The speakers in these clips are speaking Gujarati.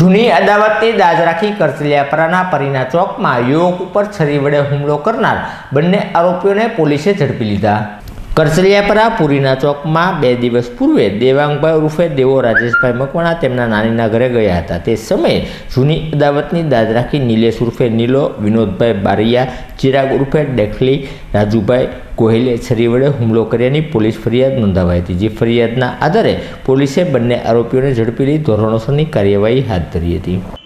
જૂની અદાવતની દાજ રાખી કરચલિયાપરાના પરીના ચોકમાં યુવક ઉપર છરી વડે હુમલો કરનાર બંને આરોપીઓને પોલીસે ઝડપી લીધા. કરચલિયાપરા પુરીના ચોકમાં બે દિવસ પૂર્વે દેવાંગભાઈ ઉર્ફે દેવો રાજેશભાઈ મકવાણા તેમના નાનીના ઘરે ગયા હતા. તે સમયે જૂની અદાવતની દાદ રાખી નિલેશ ઉર્ફે નીલો, વિનોદભાઈ બારિયા, ચિરાગ ઉર્ફે ડેખલી, રાજુભાઈ ગોહિલે છરી વડે હુમલો કર્યાની પોલીસ ફરિયાદ નોંધાવાઈ હતી, જે ફરિયાદના આધારે પોલીસે બંને આરોપીઓને ઝડપી લઈ ધોરણોસરની કાર્યવાહી હાથ ધરી હતી.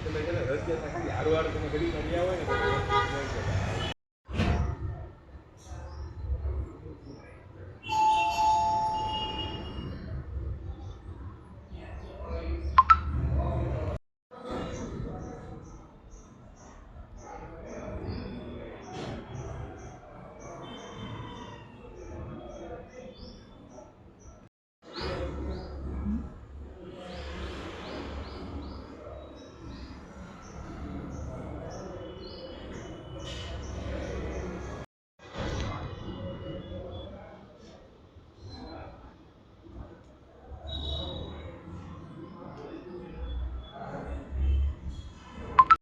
તમે છે ને રસ્તે હારું હારું તમે ઘડી કર્યા હોય ને